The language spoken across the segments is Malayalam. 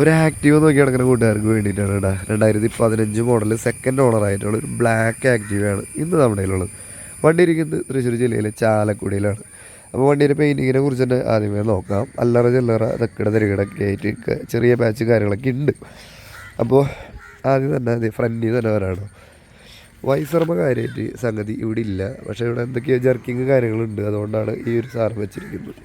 ഒരു ആക്റ്റീവ് നോക്കി നടക്കുന്ന കൂട്ടുകാർക്ക് വേണ്ടിയിട്ടാണ് കേട്ടോ രണ്ടായിരത്തി പതിനഞ്ച് മോഡൽ സെക്കൻഡ് ഓണർ ആയിട്ടുള്ള ഒരു ബ്ലാക്ക് ആക്റ്റീവയാണ് ഇന്ന് നമ്മുടെ കയ്യിലുള്ളത്. വണ്ടി ഇരിക്കുന്നത് തൃശ്ശൂർ ജില്ലയിലെ ചാലക്കുടിയിലാണ്. അപ്പോൾ വണ്ടിയുടെ പെയിന്റിങ്ങിനെ കുറിച്ച് തന്നെ ആദ്യമേ നോക്കാം. അല്ലറ ചില്ലറ തെക്കിട തിരകിടൊക്കെ ആയിട്ട് ചെറിയ പാച്ച് കാര്യങ്ങളൊക്കെ ഉണ്ട്. അപ്പോൾ ആദ്യം തന്നെ അതെ ഫ്രണ്ടിൽ തന്നെ വരാണോ. വൈസർമ്മ കാര്യമായിട്ട് സംഗതി ഇവിടെ ഇല്ല. പക്ഷേ ഇവിടെ എന്തൊക്കെയോ ജർക്കിങ് കാര്യങ്ങളുണ്ട്. അതുകൊണ്ടാണ് ഈ ഒരു സാർ വെച്ചിരിക്കുന്നത്.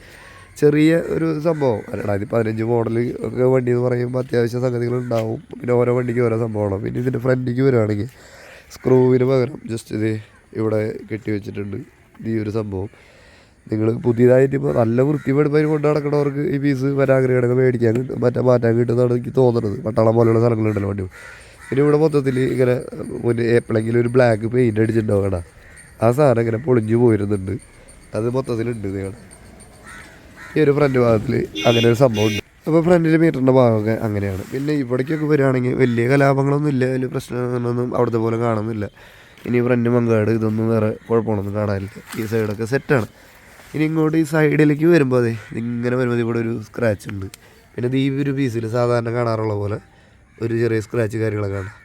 ചെറിയ ഒരു സംഭവം. രണ്ടായിരത്തി പതിനഞ്ച് മോഡൽ ഒക്കെ വണ്ടി എന്ന് പറയുമ്പോൾ അത്യാവശ്യം സംഗതികൾ ഉണ്ടാവും പിന്നെ ഓരോ വണ്ടിക്ക് ഓരോ സംഭവമാണ്. പിന്നെ ഇതിന്റെ ഫ്രണ്ടിക്ക് വരുവാണെങ്കിൽ സ്ക്രൂവിന് പകരം ജസ്റ്റ് ഇത് ഇവിടെ കെട്ടി വെച്ചിട്ടുണ്ട്. ഈ ഒരു സംഭവം. നിങ്ങൾ പുതിയതായിട്ട് ഇപ്പോൾ നല്ല വൃത്തിപ്പെടുപ്പായി കൊണ്ട് നടക്കണവർക്ക് ഈ പീസ് വരാഗ്രഹങ്ങൾ മേടിക്കാൻ കിട്ടും. മറ്റേ മാറ്റാൻ കിട്ടുന്നതാണ് എനിക്ക് തോന്നുന്നത്. പട്ടാളം പോലെയുള്ള സ്ഥലങ്ങളുണ്ടല്ലോ വണ്ടി. പിന്നെ ഇവിടെ മൊത്തത്തിൽ ഇങ്ങനെ മുന്നേ എപ്പോഴെങ്കിലും ഒരു ബ്ലാക്ക് പെയിന്റ് അടിച്ചിട്ടുണ്ടാവണം ആ സാധനം ഇങ്ങനെ പൊളിഞ്ഞു പോയിരുന്നുണ്ട്. അത് മൊത്തത്തിലുണ്ട് നിങ്ങൾ ഈ ഒരു ഫ്രണ്ട് ഭാഗത്തിൽ അങ്ങനെ ഒരു സംഭവം ഉണ്ട് അപ്പോൾ ഫ്രണ്ടിൽ മീറ്ററിന്റെ ഭാഗമൊക്കെ അങ്ങനെയാണ്. പിന്നെ ഇവിടേക്കൊക്കെ വരികയാണെങ്കിൽ വലിയ കലാപങ്ങളൊന്നും ഇല്ല വലിയ പ്രശ്നങ്ങളൊന്നും അവിടുത്തെ പോലെ കാണുന്നില്ല. ഇനി ഫ്രണ്ട് മങ്കാട് ഇതൊന്നും വേറെ കുഴപ്പമൊന്നും കാണാനില്ല. ഈ സൈഡൊക്കെ സെറ്റാണ് ഇനി ഇങ്ങോട്ട് ഈ സൈഡിലേക്ക് വരുമ്പോൾ അതെ ഇങ്ങനെ വരുമ്പോൾ ഇവിടെ ഒരു സ്ക്രാച്ച് ഉണ്ട്. പിന്നെ ഈ ഒരു പീസിൽ സാധാരണ കാണാറുള്ള പോലെ ഒരു ചെറിയ സ്ക്രാച്ച് കാര്യങ്ങളൊക്കെ കാണാം.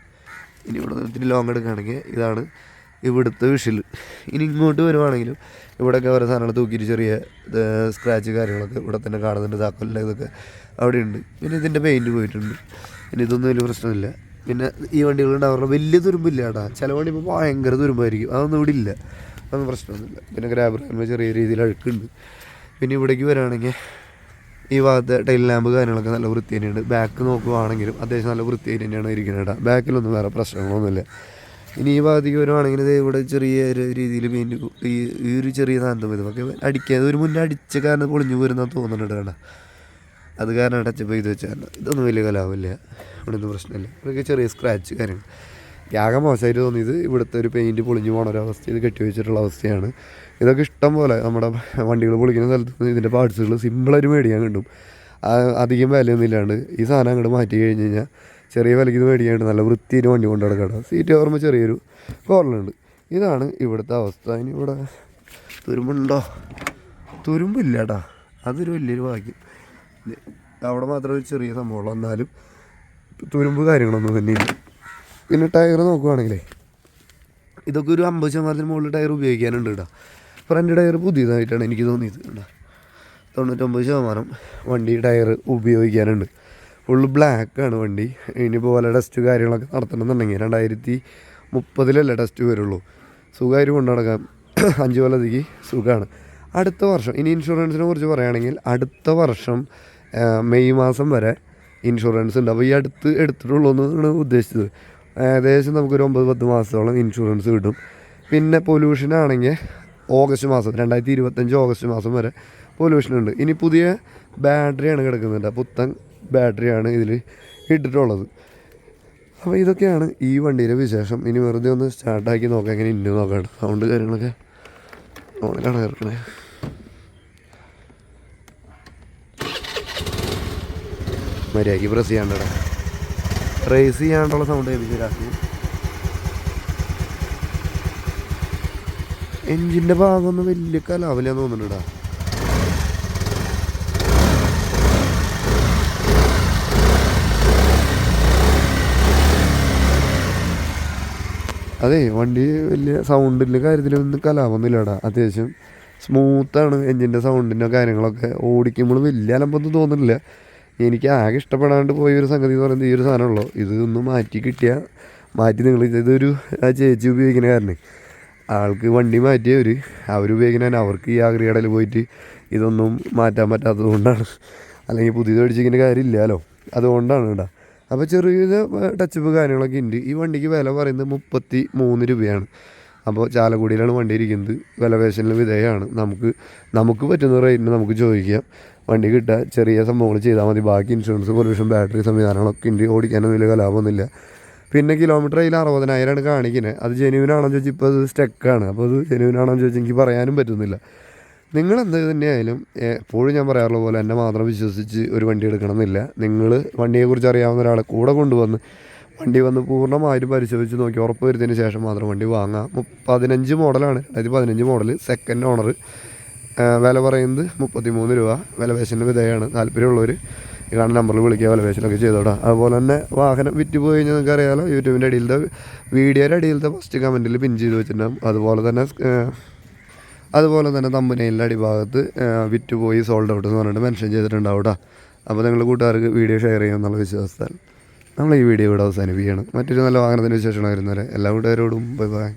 ഇനി ഇവിടെ ഇത്തിരി ലോങ് എടുക്കുകയാണെങ്കിൽ ഇതാണ് ഇവിടുത്തെ വിഷിൽ. ഇനി ഇങ്ങോട്ട് വരുവാണെങ്കിലും ഇവിടെയൊക്കെ ഓരോ സാധനങ്ങൾ തൂക്കിയിട്ട് ചെറിയ സ്ക്രാച്ച് കാര്യങ്ങളൊക്കെ ഇവിടെ തന്നെ കാണുന്നുണ്ട് താക്കോലിന്റെ ഇതൊക്കെ അവിടെയുണ്ട്. പിന്നെ ഇതിന്റെ പെയിന്റ് പോയിട്ടുണ്ട്. പിന്നെ ഇതൊന്നും വലിയ പ്രശ്നമില്ല. പിന്നെ ഈ വണ്ടികളുണ്ടാവുന്ന വലിയ തുരുമ്പില്ല കേട്ടാ ചില വണ്ടി ഇപ്പോൾ ഭയങ്കര തുരുമ്പായിരിക്കും. അതൊന്നും ഇവിടെ ഇല്ല. അതൊന്നും പ്രശ്നമൊന്നുമില്ല. പിന്നെ ഗ്രാബർ ചെറിയ രീതിയിൽ അഴുക്കുണ്ട് പിന്നെ ഇവിടേക്ക് വരാണെങ്കിൽ ഈ ഭാഗത്ത് ടൈൽ ലാമ്പ് കാര്യങ്ങളൊക്കെ നല്ല വൃത്തി തന്നെയുണ്ട് ബാക്ക് നോക്കുവാണെങ്കിലും അത്യാവശ്യം നല്ല വൃത്തി തന്നെയാണ് ഇരിക്കുന്നത് കേട്ടോ ബാക്കിലൊന്നും വേറെ പ്രശ്നങ്ങളൊന്നുമില്ല. ഇനി ഈ ഭാഗത്തേക്ക് വരുവാണെങ്കിൽ ദേ ഇവിടെ ചെറിയ ഒരു രീതിയിൽ പെയിന്റ് ഈ ഈ ഒരു ചെറിയ സാധനം വരും ഒക്കെ അടിക്കാതെ ഒരു മുന്നേ അടിച്ച കാരണം പൊളിഞ്ഞു പോരുന്ന തോന്നുന്നുണ്ട് കേട്ടോ. അത് കാരണം ടച്ചപ്പ് ചെയ്ത് വെച്ചാൽ ഇതൊന്നും വലിയ കലാവില്ല ഇവിടെ ഒന്നും പ്രശ്നമില്ല. ഇവിടെയൊക്കെ ചെറിയ സ്ക്രാച്ച് കാര്യങ്ങൾ. ആകെ മോശമായിട്ട് തോന്നിയത് ഇവിടുത്തെ ഒരു പെയിന്റ് പൊളിഞ്ഞു പോണ ഇത് കെട്ടി വെച്ചിട്ടുള്ള അവസ്ഥയാണ്. ഇതൊക്കെ ഇഷ്ടം പോലെ നമ്മുടെ വണ്ടികൾ പൊളിക്കുന്ന സ്ഥലത്ത് നിന്ന് ഇതിന്റെ പാർട്സുകൾ സിമ്പിളായിട്ട് മേടിക്കാൻ കിട്ടും. അധികം വിലയൊന്നും ഇല്ലാണ്ട് ഈ സാധനം അങ്ങോട്ട് മാറ്റി കഴിഞ്ഞ് കഴിഞ്ഞാൽ ചെറിയ വിലയ്ക്ക് ഇത് മേടിക്കാണ്ട് നല്ല വൃത്തിയിൽ വണ്ടി കൊണ്ട് നടക്കണം സീറ്റ് ഓർമ്മ ചെറിയൊരു കോർണറുണ്ട് ഇതാണ് ഇവിടുത്തെ അവസ്ഥ. ഇനി ഇവിടെ തുരുമ്പുണ്ടോ? തുരുമ്പില്ല കേട്ടാ അതൊരു വലിയൊരു ഭാഗ്യം. അവിടെ മാത്രം ഒരു ചെറിയ സംഭവമുള്ളൂ. എന്നാലും തുരുമ്പ് കാര്യങ്ങളൊന്നും തന്നെ ഇല്ല. പിന്നെ ടയർ നോക്കുവാണെങ്കിലേ ഇതൊക്കെ ഒരു അമ്പത് ശതമാനത്തിന് മുകളിൽ ടയർ ഉപയോഗിക്കാനുണ്ട് കേട്ടോ ഫ്രണ്ട് ടയർ പുതിയതായിട്ടാണ് എനിക്ക് തോന്നിയത് കേട്ടോ തൊണ്ണൂറ്റൊമ്പത് ശതമാനം വണ്ടി ടയർ ഉപയോഗിക്കാനുണ്ട്. ഫുള്ള് ബ്ലാക്കാണ് വണ്ടി. ഇനിയിപ്പോൾ വല്ല ടെസ്റ്റ് കാര്യങ്ങളൊക്കെ നടത്തണമെന്നുണ്ടെങ്കിൽ രണ്ടായിരത്തി മുപ്പതിലല്ലേ ടെസ്റ്റ് വരുള്ളൂ. സുഖമായിട്ട് കൊണ്ടു നടക്കാം. അഞ്ച് കൊല്ലത്തേക്ക് സുഖമാണ് അടുത്ത വർഷം ഇനി ഇൻഷുറൻസിനെ കുറിച്ച് പറയുകയാണെങ്കിൽ അടുത്ത വർഷം മെയ് മാസം വരെ ഇൻഷുറൻസ് ഉണ്ട്. അപ്പോൾ ഈ അടുത്ത് എടുത്തിട്ടുള്ളൂ എന്നാണ് ഉദ്ദേശിച്ചത്. ഏകദേശം നമുക്കൊരു ഒമ്പത് പത്ത് മാസത്തോളം ഇൻഷുറൻസ് കിട്ടും. പിന്നെ പൊല്യൂഷൻ ആണെങ്കിൽ ഓഗസ്റ്റ് മാസം രണ്ടായിരത്തി ഇരുപത്തഞ്ച് ഓഗസ്റ്റ് മാസം വരെ പൊല്യൂഷൻ ഉണ്ട്. ഇനി പുതിയ ബാറ്ററിയാണ് കിടക്കുന്നുണ്ട് പുത്തൻ ബാറ്ററിയാണ് ഇതിൽ ഇട്ടിട്ടുള്ളത്. അപ്പോൾ ഇതൊക്കെയാണ് ഈ വണ്ടിയുടെ വിശേഷം. ഇനി വെറുതെ ഒന്ന് സ്റ്റാർട്ടാക്കി നോക്കാം. എങ്ങനെ ഇന്നു നോക്കാം സൗണ്ട് കാര്യങ്ങളൊക്കെ ഓണിലാണ് കേൾക്കണേ. മര്യാദയ്ക്ക് പ്രസ് ചെയ്യാണ്ടടാ. റേസ് ചെയ്യാണ്ടുള്ള സൗണ്ട് കേൾപ്പിച്ചു എൻജിന്റെ ഭാഗമൊന്നും വലിയ കലാവില്ല തോന്നുന്നുണ്ടാ അതെ വണ്ടി വലിയ സൗണ്ടിന്റെ കാര്യത്തിലൊന്നും കലാപൊന്നുമില്ലടാ അത്യാവശ്യം സ്മൂത്താണ് എഞ്ചിന്റെ സൗണ്ടിന്റെ കാര്യങ്ങളൊക്കെ. ഓടിക്കുമ്പോൾ വലിയ അലമ്പൊന്നും തോന്നുന്നില്ല. എനിക്ക് ആകെ ഇഷ്ടപ്പെടാണ്ട് പോയ ഒരു സംഗതി എന്ന് പറയുന്നത് ഈ ഒരു സാധനമുള്ളൂ ഇത് ഒന്ന് മാറ്റി കിട്ടിയാൽ മാറ്റി നിങ്ങൾ ഇതൊരു ആ ചേച്ചി ഉപയോഗിക്കുന്ന കാരണം. ആൾക്ക് വണ്ടി മാറ്റിയവർ അവർ ഉപയോഗിക്കുന്ന അവർക്ക് ഈ ആഗ്രഹടയിൽ പോയിട്ട് ഇതൊന്നും മാറ്റാൻ പറ്റാത്തത് കൊണ്ടാണ്. അല്ലെങ്കിൽ പുതിയത് അടിച്ചിരിക്കുന്ന കാര്യമില്ലല്ലോ. അതുകൊണ്ടാണ് കേട്ടോ. അപ്പോൾ ചെറിയ ടച്ചപ്പ് കാര്യങ്ങളൊക്കെ ഉണ്ട് ഈ വണ്ടിക്ക് വില പറയുന്നത് മുപ്പത്തി മൂന്ന് രൂപയാണ്. അപ്പോൾ ചാലക്കുടിയിലാണ് വണ്ടി ഇരിക്കുന്നത്. വില പേശലിന് വിധേയമാണ് നമുക്ക് നമുക്ക് പറ്റുന്ന റേറ്റിന് നമുക്ക് ചോദിക്കാം. വണ്ടി കിട്ടുക ചെറിയ സംഭവങ്ങൾ ചെയ്താൽ മതി. ബാക്കി ഇൻഷുറൻസ് പൊല്യൂഷൻ ബാറ്ററി സംവിധാനങ്ങളൊക്കെ ഉണ്ട് ഓടിക്കാനൊന്നും വലിയ കലാപമൊന്നുമില്ല. പിന്നെ കിലോമീറ്റർ അതിൽ അറുപതിനായിരമാണ് കാണിക്കുന്നത് അത് ജെനുവിനാണോ ചോദിച്ചാൽ ഇപ്പോൾ അത് സ്റ്റക്കാണ് അപ്പോൾ അത് ജെനുവിനാണോ ചോദിച്ചാൽ എനിക്ക് പറയാനും പറ്റുന്നില്ല. നിങ്ങൾ എന്ത് തന്നെയായാലും എപ്പോഴും ഞാൻ പറയാറുള്ള പോലെ എന്നെ മാത്രം വിശ്വസിച്ച് ഒരു വണ്ടി എടുക്കണമെന്നില്ല. നിങ്ങൾ വണ്ടിയെക്കുറിച്ച് അറിയാവുന്ന ഒരാളെ കൂടെ കൊണ്ടുവന്ന് വണ്ടി വന്ന് പൂർണമായിട്ടും പരിശോധിച്ച് നോക്കി ഉറപ്പ് വരുന്നതിന് ശേഷം മാത്രം വണ്ടി വാങ്ങാം. പതിനഞ്ച് മോഡലാണ്. അതായത് പതിനഞ്ച് മോഡൽ സെക്കൻഡ് ഓണർ വില പറയുന്നത് മുപ്പത്തി മൂന്ന് രൂപ. വില പേശന് വിധേയമാണ് താല്പര്യമുള്ളവർ ഈ കാണുന്ന നമ്പറിൽ വിളിക്കുക വലവേഷനൊക്കെ ചെയ്തോടാം. അതുപോലെ തന്നെ വാഹനം വിറ്റ് പോയി കഴിഞ്ഞാൽ നിങ്ങൾക്ക് അറിയാമല്ലോ യൂട്യൂബിന്റെ അടിയിലത്തെ വീഡിയോയുടെ അടിയിലത്തെ ഫസ്റ്റ് കമന്റിൽ പിൻ ചെയ്ത് വെച്ചിട്ടുണ്ടാകും അതുപോലെ തന്നെ അതുപോലെ തന്നെ തമ്പനയിലെ അടിഭാഗത്ത് വിറ്റുപോയി വിറ്റ് പോയി സോൾഡ് ഔട്ട് എന്ന് പറഞ്ഞിട്ട് മെൻഷൻ ചെയ്തിട്ടുണ്ടാവും കേട്ടോ അപ്പോൾ നിങ്ങൾ കൂട്ടുകാർക്ക് വീഡിയോ ഷെയർ ചെയ്യുമെന്നുള്ള വിശ്വാസത്താൽ നമ്മൾ ഈ വീഡിയോ ഇവിടെ അവസാനിപ്പിക്കുകയാണ്. മറ്റൊരു നല്ല വാഹനത്തിന് വിശേഷമാണ് വരുന്നവരെ എല്ലാ കൂട്ടുകാരോടും ബൈ ബൈ